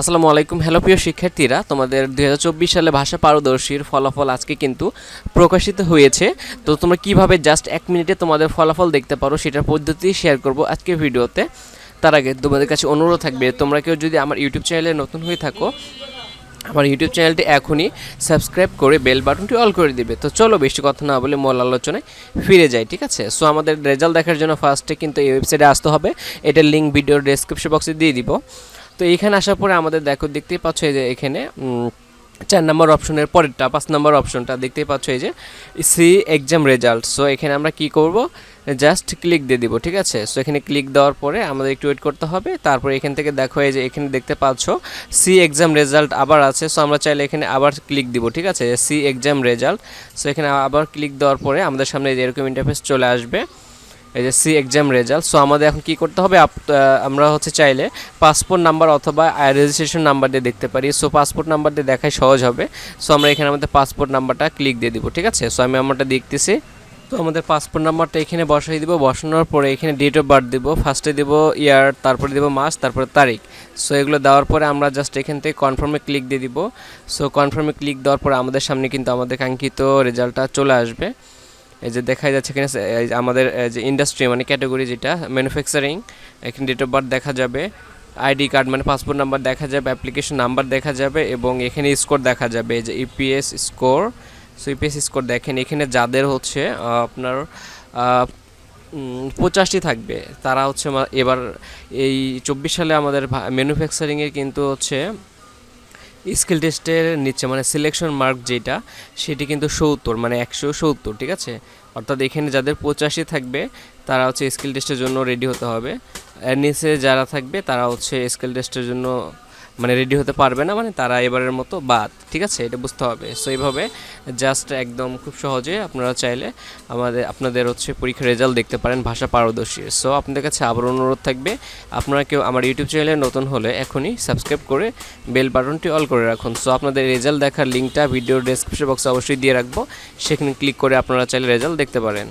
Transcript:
আসসালামু আলাইকুম। হ্যালো প্রিয় শিক্ষার্থীরা, তোমাদের দু হাজার চব্বিশ সালে ভাষা পারদর্শীর ফলাফল আজকে কিন্তু প্রকাশিত হয়েছে। তো তোমরা কীভাবে জাস্ট এক মিনিটে তোমাদের ফলাফল দেখতে পারো সেটার পদ্ধতি শেয়ার করব আজকে ভিডিওতে। তার আগে তোমাদের কাছে অনুরোধ থাকবে, তোমরা কেউ যদি আমার ইউটিউব চ্যানেলে নতুন হয়ে থাকো, আমার ইউটিউব চ্যানেলটি এখনই সাবস্ক্রাইব করে বেল বাটনটি অল করে দিবে। তো চলো বেশি কথা না বলে মূল আলোচনায় ফিরে যাই, ঠিক আছে? সো আমাদের রেজাল্ট দেখার জন্য ফার্স্টে কিন্তু এই ওয়েবসাইটে আসতে হবে। এটার লিঙ্ক ভিডিওর ডেসক্রিপশন বক্সে দিয়ে দিব। তো এইখানে আসার পরে আমাদের দেখো, দেখতেই পাচ্ছ এই যে এখানে চার নম্বর অপশনের পরেরটা, পাঁচ নম্বর অপশনটা দেখতেই পাচ্ছ এই যে সি এক্সাম রেজাল্ট। সো এখানে আমরা কি করব? জাস্ট ক্লিক দিয়ে দিব, ঠিক আছে? সো এখানে ক্লিক দেওয়ার পরে আমাদের একটু ওয়েট করতে হবে। তারপরে এখান থেকে দেখো এই যে এখানে দেখতে পাচ্ছ, সি এক্সাম রেজাল্ট আবার আছে। সো আমরা চাইলে এখানে আবার ক্লিক দিব, ঠিক আছে? C exam result. সো এখানে আবার ক্লিক দেওয়ার পরে আমাদের সামনে এরকম ইন্টারফেস চলে আসবে। এই যে সি এক্সাম রেজাল্ট সো আমাদের এখন কি করতে হবে? আমরা হচ্ছে চাইলে পাসপোর্ট নাম্বার অথবা রেজিস্ট্রেশন নাম্বার দিয়ে দেখতে পারি। সো পাসপোর্ট নাম্বার দিয়ে দেখাই সহজ হবে। সো আমরা এখানে আমাদের পাসপোর্ট নাম্বারটা ক্লিক দিয়ে দিব, ঠিক আছে? সো আমি আমারটা দেখতেছি। তো আমাদের পাসপোর্ট নাম্বারটা এখানে বসাই দিব। বসানোর পরে এখানে ডেট অফ বার্থ দিব। ফার্স্টে দিব ইয়ার তারপরে দিব মাস, তারপরে তারিখ। সো এগুলো দেওয়ার পরে আমরা জাস্ট এখান থেকে কনফার্মে ক্লিক দিয়ে দিব। সো কনফার্মে ক্লিক দেওয়ার পরে আমাদের সামনে কিন্তু আমাদের কাঙ্ক্ষিত রেজাল্টটা চলে আসবে। এই যে দেখা যাচ্ছে এখানে আমাদের যে ইন্ডাস্ট্রি মানে ক্যাটাগরি যেটা ম্যানুফ্যাকচারিং এখানে ডেট অফ বার্থ দেখা যাবে আইডি কার্ড মানে পাসপোর্ট নাম্বার দেখা যাবে অ্যাপ্লিকেশন নাম্বার দেখা যাবে, এবং এখানে স্কোর দেখা যাবে, এই যে EPS score so EPS score দেখেন, এখানে যাদের হচ্ছে আপনার পঁচাশটি থাকবে, তারা হচ্ছে এবার এই চব্বিশ সালে আমাদের ম্যানুফ্যাকচারিংয়ের কিন্তু হচ্ছে স্কিল টেস্টের নিচে মানে সিলেকশন মার্ক যেটা, সেটি কিন্তু সত্তর মানে একশো সত্তর, ঠিক আছে? অর্থাৎ এখানে যাদের পঁচাশি থাকবে, তারা হচ্ছে স্কিল টেস্টের জন্য রেডি হতে হবে। নিচে যারা থাকবে, তারা হচ্ছে স্কিল টেস্টের জন্য মানে রেডি হতে পারবে না মানে তারা এবারের মতো বাদ, ঠিক আছে? এটা বুঝতে হবে। সো এইভাবে জাস্ট একদম খুব সহজে আপনারা চাইলে আমাদের, আপনাদের হচ্ছে পরীক্ষার রেজাল্ট দেখতে পারেন ভাষা পারদর্শী। সো আপনাদের কাছে আবার অনুরোধ থাকবে, আপনারা কেউ আমার ইউটিউব চ্যানেলে নতুন হলে এখনই সাবস্ক্রাইব করে বেল বাটনটি অল করে রাখুন। সো আপনাদের রেজাল্ট দেখার লিঙ্কটা ভিডিও ডেসক্রিপশন বক্সে অবশ্যই দিয়ে রাখব। সেখানে ক্লিক করে আপনারা চাইলে রেজাল্ট দেখতে পারেন।